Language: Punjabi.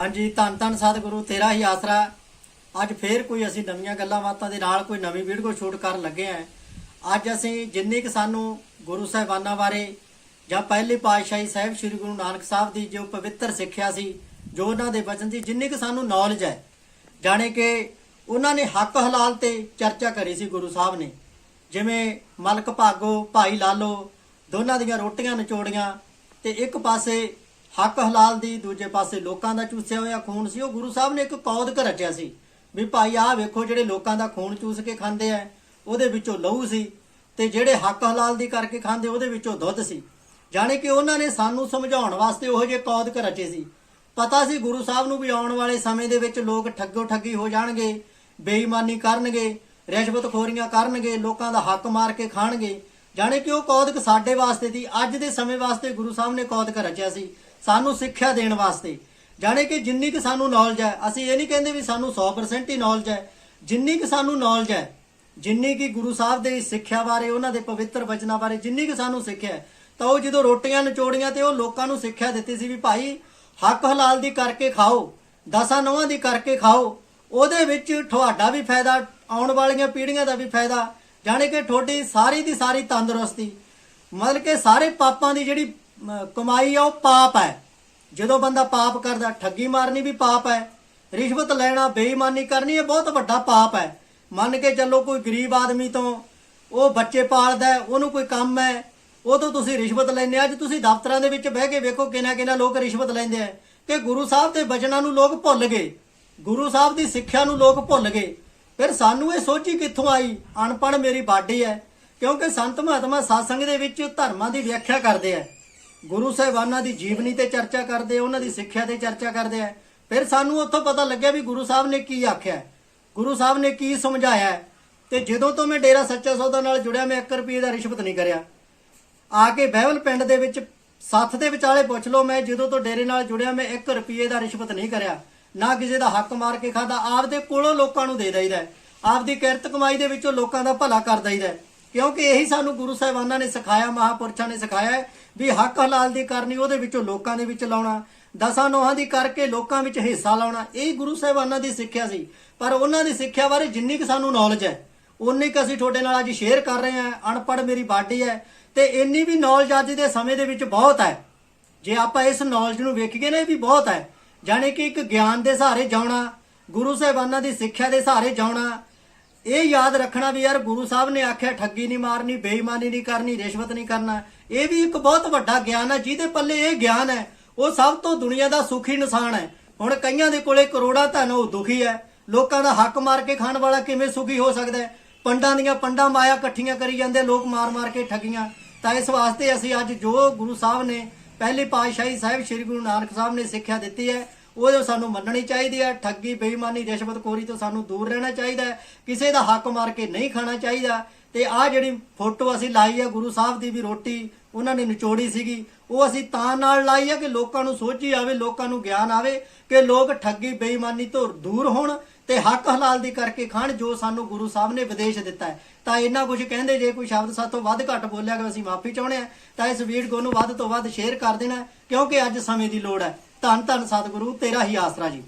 ਹਾਂਜੀ, ਧੰਨ ਧੰਨ ਸਤਿਗੁਰੂ, ਤੇਰਾ ਹੀ ਆਸਰਾ। ਅੱਜ ਫੇਰ ਕੋਈ ਅਸੀਂ ਨਵੀਆਂ ਗੱਲਾਂ ਬਾਤਾਂ ਦੇ ਨਾਲ ਕੋਈ ਨਵੀਂ ਵੀਡੀਓ ਸ਼ੂਟ ਕਰਨ ਲੱਗੇ ਆਂ ਅੱਜ ਅਸੀਂ ਜਿੰਨੀ ਕਿ ਸਾਨੂੰ ਗੁਰੂ ਸਾਹਿਬਾਨਾਂ ਬਾਰੇ ਜਾਂ ਪਹਿਲੀ ਪਾਤਸ਼ਾਹੀ ਸਾਹਿਬ ਸ੍ਰੀ ਗੁਰੂ ਨਾਨਕ ਸਾਹਿਬ ਦੀ ਜੋ ਪਵਿੱਤਰ ਸਿੱਖਿਆ ਸੀ, ਜੋ ਉਹਨਾਂ ਦੇ ਬਚਨ ਸੀ, ਜਿੰਨੀ ਕਿ ਸਾਨੂੰ ਨੌਲੇਜ ਹੈ, ਜਾਣੇ ਕਿ ਉਹਨਾਂ ਨੇ ਹੱਕ ਹਲਾਲ ਤੇ ਚਰਚਾ ਕਰੀ ਸੀ ਗੁਰੂ ਸਾਹਿਬ ਨੇ। ਜਿਵੇਂ ਮਲਕ ਭਾਗੋ, ਭਾਈ ਲਾਲੋ, ਦੋਨਾਂ ਦੀਆਂ ਰੋਟੀਆਂ ਨਿਚੋੜੀਆਂ ਤੇ ਇੱਕ ਪਾਸੇ ਹੱਕ ਹਲਾਲ ਦੀ ਦੂਜੇ ਪਾਸੇ ਲੋਕਾਂ ਦਾ ਚੂਸਿਆ ਹੋਇਆ ਖੂਨ ਸੀ, ਉਹ ਗੁਰੂ ਸਾਹਿਬ ਨੇ ਇੱਕ ਕੌਦ ਕਰ ਰਚਿਆ ਸੀ ਵੀ ਭਾਈ ਆਹ ਵੇਖੋ ਜਿਹੜੇ ਲੋਕਾਂ ਦਾ ਖੂਨ ਚੂਸ ਕੇ ਖਾਂਦੇ ਆ, ਉਹਦੇ ਵਿੱਚੋਂ ਲਹੂ ਸੀ ਤੇ ਜਿਹੜੇ ਹੱਕ ਹਲਾਲ ਦੀ ਕਰਕੇ ਖਾਂਦੇ, ਉਹਦੇ ਵਿੱਚੋਂ ਦੁੱਧ ਸੀ। ਜਾਣੇ ਕਿ ਉਹਨਾਂ ਨੇ ਸਾਨੂੰ ਸਮਝਾਉਣ ਵਾਸਤੇ ਉਹੋ ਜਿਹੇ ਕੌਦ ਕਰ ਰਚੇ ਸੀ। ਪਤਾ ਸੀ ਗੁਰੂ ਸਾਹਿਬ ਨੂੰ ਵੀ ਆਉਣ ਵਾਲੇ ਸਮੇਂ ਦੇ ਵਿੱਚ ਲੋਕ ਠੱਗੋ ਠੱਗੀ ਹੋ ਜਾਣਗੇ, ਬੇਈਮਾਨੀ ਕਰਨਗੇ, ਰਿਸ਼ਵਤਖੋਰੀਆਂ ਕਰਨਗੇ, ਲੋਕਾਂ ਦਾ ਹੱਕ ਮਾਰ ਕੇ ਖਾਣਗੇ। ਜਾਣੇ ਕਿ ਉਹ ਕੌਦਕ ਸਾਡੇ ਵਾਸਤੇ ਸੀ, ਅੱਜ ਦੇ ਸਮੇਂ ਵਾਸਤੇ ਗੁਰੂ ਸਾਹਿਬ ਨੇ ਕੌਦਕ ਰਚਿਆ ਸੀ, ਸਾਨੂੰ ਸਿੱਖਿਆ ਦੇਣ ਵਾਸਤੇ। ਜਾਣੇ ਕਿ ਜਿੰਨੀ ਕਿ ਸਾਨੂੰ ਨੌਲੇਜ ਹੈ, ਅਸੀਂ ਇਹ ਨਹੀਂ ਕਹਿੰਦੇ ਵੀ ਸਾਨੂੰ 100% ਹੀ ਨੌਲੇਜ ਹੈ, ਜਿੰਨੀ ਕਿ ਸਾਨੂੰ ਨੌਲੇਜ ਹੈ, ਜਿੰਨੀ ਕਿ ਗੁਰੂ ਸਾਹਿਬ ਦੇ ਸਿੱਖਿਆ ਬਾਰੇ, ਉਹਨਾਂ ਦੇ ਪਵਿੱਤਰ ਵਚਨਾਂ ਬਾਰੇ ਜਿੰਨੀ ਕਿ ਸਾਨੂੰ ਸਿੱਖਿਆ ਤਾਂ ਉਹ ਜਦੋਂ ਰੋਟੀਆਂ ਨਚੋੜੀਆਂ ਤੇ ਉਹ ਲੋਕਾਂ ਨੂੰ ਸਿੱਖਿਆ ਦਿੱਤੀ ਸੀ ਵੀ ਭਾਈ ਹੱਕ ਹਲਾਲ ਦੀ ਕਰਕੇ ਖਾਓ, ਦਸਾਂ ਨੌਆਂ ਦੀ ਕਰਕੇ ਖਾਓ, ਉਹਦੇ ਵਿੱਚ ਤੁਹਾਡਾ ਵੀ ਫਾਇਦਾ, ਆਉਣ ਵਾਲੀਆਂ ਪੀੜ੍ਹੀਆਂ ਦਾ ਵੀ ਫਾਇਦਾ ਜਾਣੇ ਕਿ ਤੁਹਾਡੀ ਸਾਰੀ ਦੀ ਸਾਰੀ ਤੰਦਰੁਸਤੀ, ਮਤਲਬ ਕਿ ਸਾਰੇ ਪਾਪਾਂ ਦੀ ਜਿਹੜੀ ਕਮਾਈ ਆ, ਉਹ ਪਾਪ ਹੈ। ਜਦੋਂ ਬੰਦਾ ਪਾਪ ਕਰਦਾ, ਠੱਗੀ ਮਾਰਨੀ ਵੀ ਪਾਪ ਹੈ, ਰਿਸ਼ਵਤ ਲੈਣਾ, ਬੇਈਮਾਨੀ ਕਰਨੀ, ਇਹ ਬਹੁਤ ਵੱਡਾ ਪਾਪ ਹੈ। ਮੰਨ ਕੇ ਚੱਲੋ ਕੋਈ ਗਰੀਬ ਆਦਮੀ ਤੋਂ ਉਹ ਬੱਚੇ ਪਾਲਦਾ ਉਹਨੂੰ ਕੋਈ ਕੰਮ ਹੈ, ਉਹ ਤੋਂ ਤੁਸੀਂ ਰਿਸ਼ਵਤ ਲੈਂਦੇ ਅੱਜ ਤੁਸੀਂ ਦਫ਼ਤਰਾਂ ਦੇ ਵਿੱਚ ਬਹਿ ਕੇ ਵੇਖੋ ਕਿੰਨਾ ਕਿੰਨਾ ਲੋਕ ਰਿਸ਼ਵਤ ਲੈਂਦੇ ਆ ਕਿ ਗੁਰੂ ਸਾਹਿਬ ਦੇ ਬਚਨਾਂ ਨੂੰ ਲੋਕ ਭੁੱਲ ਗਏ। ਗੁਰੂ ਸਾਹਿਬ ਦੀ ਸਿੱਖਿਆ ਨੂੰ ਲੋਕ ਭੁੱਲ ਗਏ। ਫਿਰ ਸਾਨੂੰ ਇਹ ਸੋਚੀ ਕਿੱਥੋਂ ਆਈ? ਅਨਪੜ੍ਹ ਮੇਰੀ ਬਾਡੀ ਹੈ, ਕਿਉਂਕਿ ਸੰਤ ਮਹਾਤਮਾ ਸਾਸੰਗ ਦੇ ਵਿੱਚ ਧਰਮਾਂ ਦੀ ਵਿਆਖਿਆ ਕਰਦੇ ਆ। ਗੁਰੂ ਸਾਹਿਬਾਨਾਂ ਦੀ ਜੀਵਨੀ ਤੇ ਚਰਚਾ ਕਰਦੇ ਆ, ਉਹਨਾਂ ਦੀ ਸਿੱਖਿਆ ਤੇ ਚਰਚਾ ਕਰਦੇ ਆ। ਫਿਰ ਸਾਨੂੰ ਉੱਥੋਂ ਪਤਾ ਲੱਗਿਆ ਵੀ ਗੁਰੂ ਸਾਹਿਬ ਨੇ ਕੀ ਆਖਿਆ। ਗੁਰੂ ਸਾਹਿਬ ਨੇ ਕੀ ਸਮਝਾਇਆ? ਹੈ। ਤੇ ਜਦੋਂ ਤੋਂ ਮੈਂ ਡੇਰਾ ਸੱਚਾ ਸੌਦਾ ਨਾਲ ਜੁੜਿਆ, ਮੈਂ 1 ਰੁਪਏ ਦਾ ਰਿਸ਼ਵਤ ਨਹੀਂ ਕਰਿਆ। ਆ ਕੇ ਬਹਿਵਲ ਪਿੰਡ ਦੇ ਵਿੱਚ, ਸੱਥ ਦੇ ਵਿਚਾਲੇ ਪੁੱਛ ਲਓ, ਮੈਂ ਜਦੋਂ ਤੋਂ ਡੇਰੇ ਨਾਲ ਜੁੜਿਆ, ਮੈਂ 1 ਰੁਪਏ ਦਾ ਰਿਸ਼ਵਤ ਨਹੀਂ ਕਰਿਆ। ਨਾ ਕਿਸੇ ਦਾ ਹੱਕ ਮਾਰ ਕੇ ਖਾਦਾ, ਆਪਦੇ ਕੋਲੋਂ ਲੋਕਾਂ ਨੂੰ ਦੇ ਦਈਦਾ ਹੈ। ਆਪਦੀ ਕਿਰਤ ਕਮਾਈ ਦੇ ਵਿੱਚੋਂ ਲੋਕਾਂ ਦਾ ਭਲਾ ਕਰ ਦਈਦਾ ਹੈ। ਕਿਉਂਕਿ ਇਹੀ ਸਾਨੂੰ ਗੁਰੂ ਸਾਹਿਬਾਨਾਂ ਨੇ ਸਿਖਾਇਆ ਮਹਾਪੁਰਸ਼ਾਂ ਨੇ ਸਿਖਾਇਆ ਵੀ ਹੱਕ ਹਲਾਲ ਦੀ ਕਰਨੀ ਉਹਦੇ ਵਿੱਚੋਂ ਲੋਕਾਂ ਦੇ ਵਿੱਚ ਲਾਉਣਾ, ਦਸਾਂ ਨੋਹਾਂ ਦੀ ਕਰਕੇ ਲੋਕਾਂ ਵਿੱਚ ਹਿੱਸਾ ਲਾਉਣਾ, ਇਹ ਗੁਰੂ ਸਾਹਿਬਾਨਾਂ ਦੀ ਸਿੱਖਿਆ ਸੀ ਪਰ ਉਹਨਾਂ ਦੀ ਸਿੱਖਿਆ ਬਾਰੇ ਜਿੰਨੀ ਕਿ ਸਾਨੂੰ ਨੌਲੇਜ ਹੈ ਉਨੀ ਕੁ ਅਸੀਂ ਤੁਹਾਡੇ ਨਾਲ ਅੱਜ ਸ਼ੇਅਰ ਕਰ ਰਹੇ ਹਾਂ ਅਨਪੜ੍ਹ ਮੇਰੀ ਬਾਡੀ ਹੈ ਤੇ ਇੰਨੀ ਵੀ ਨੌਲੇਜ ਅੱਜ ਦੇ ਸਮੇਂ ਦੇ ਵਿੱਚ ਬਹੁਤ ਹੈ ਜੇ ਆਪਾਂ ਇਸ ਨੌਲੇਜ ਨੂੰ ਵੇਖੀਏ ਨਾ, ਇਹ ਵੀ ਬਹੁਤ ਹੈ ਜਾਣੇ ਕਿ ਇੱਕ ਗਿਆਨ ਦੇ ਸਹਾਰੇ ਜਾਉਣਾ, ਗੁਰੂ ਸਾਹਿਬਾਨਾਂ ਦੀ ਸਿੱਖਿਆ ਦੇ ਸਹਾਰੇ ਜਾਉਣਾ, ਇਹ ਯਾਦ ਰੱਖਣਾ ਵੀ ਯਾਰ ਗੁਰੂ ਸਾਹਿਬ ਨੇ ਆਖਿਆ, ਠੱਗੀ ਨਹੀਂ ਮਾਰਨੀ, ਬੇਈਮਾਨੀ ਨਹੀਂ ਕਰਨੀ, ਰਿਸ਼ਵਤ ਨਹੀਂ ਕਰਨਾ। ਇਹ ਵੀ ਇੱਕ ਬਹੁਤ ਵੱਡਾ ਗਿਆਨ ਹੈ, ਜਿਹਦੇ ਪੱਲੇ ਇਹ ਗਿਆਨ ਹੈ, ਉਹ ਸਭ ਤੋਂ ਦੁਨੀਆ ਦਾ ਸੁਖੀ ਇਨਸਾਨ ਹੈ। ਹੁਣ ਕਈਆਂ ਦੇ ਕੋਲੇ ਕਰੋੜਾਂ ਧਨ, ਉਹ ਦੁਖੀ ਹੈ। ਲੋਕਾਂ ਦਾ ਹੱਕ ਮਾਰ ਕੇ ਖਾਣ ਵਾਲਾ ਕਿਵੇਂ ਸੁਖੀ ਹੋ ਸਕਦਾ ਹੈ? ਪੰਡਾਂ ਦੀਆਂ ਪੰਡਾਂ ਮਾਇਆ ਇਕੱਠੀਆਂ ਕਰੀ ਜਾਂਦੇ, ਲੋਕ ਮਾਰ-ਮਾਰ ਕੇ ਠੱਗੀਆਂ। ਤਾਂ ਇਸ ਵਾਸਤੇ ਅਸੀਂ ਅੱਜ ਜੋ ਗੁਰੂ ਸਾਹਿਬ ਨੇ ਪਹਿਲੀ ਪਾਤਸ਼ਾਹੀ ਸਾਹਿਬ ਸ੍ਰੀ ਗੁਰੂ ਨਾਨਕ ਸਾਹਿਬ ਨੇ ਸਿੱਖਿਆ ਦਿੱਤੀ ਹੈ। ਉਹ ਸਾਨੂੰ ਮੰਨਣੀ ਚਾਹੀਦੀ ਹੈ। ਠੱਗੀ, ਬੇਈਮਾਨੀ ਰਿਸ਼ਵਤਖੋਰੀ ਤੋਂ ਸਾਨੂੰ ਦੂਰ ਰਹਿਣਾ ਚਾਹੀਦਾ ਹੈ। ਕਿਸੇ ਦਾ ਹੱਕ ਮਾਰ ਕੇ ਨਹੀਂ ਖਾਣਾ ਚਾਹੀਦਾ। ਤੇ ਆਹ ਜਿਹੜੀ ਫੋਟੋ ਅਸੀਂ ਲਾਈ ਹੈ, ਗੁਰੂ ਸਾਹਿਬ ਦੀ ਵੀ ਰੋਟੀ, ਉਹਨਾਂ ਨੇ ਨਿਚੋੜੀ ਸੀਗੀ। ਉਹ ਅਸੀਂ ਤਾਂ ਨਾਲ ਲਾਈ ਹੈ ਕਿ ਲੋਕਾਂ ਨੂੰ ਸੋਝੀ ਆਵੇ, ਲੋਕਾਂ ਨੂੰ ਗਿਆਨ ਆਵੇ ਕਿ ਲੋਕ ਠੱਗੀ, ਬੇਈਮਾਨੀ ਤੋਂ ਦੂਰ ਹੋਣ। ਤੇ ਹੱਕ ਹਲਾਲ ਦੀ ਕਰਕੇ ਖਾਣ ਜੋ ਸਾਨੂੰ ਗੁਰੂ ਸਾਹਿਬ ਨੇ ਵਿਦੇਸ਼ ਦਿੱਤਾ ਹੈ। ਤਾਂ ਇੰਨਾ ਕੁਝ ਕਹਿੰਦੇ, ਜੇ ਕੋਈ ਸ਼ਬਦ ਸਾਤੋਂ ਵੱਧ ਘੱਟ ਬੋਲਿਆ ਗਿਆ, ਅਸੀਂ ਮਾਫੀ ਚਾਹੁੰਦੇ ਆ ਤਾਂ ਇਸ ਵੀਡੀਓ ਨੂੰ ਵੱਧ ਤੋਂ ਵੱਧ ਸ਼ੇਅਰ ਕਰ ਦੇਣਾ ਕਿਉਂਕਿ ਅੱਜ ਸਮੇਂ ਦੀ ਲੋੜ ਹੈ। ਧੰਨ ਧੰਨ ਸਤਿਗੁਰੂ, ਤੇਰਾ ਹੀ ਆਸਰਾ ਜੀ।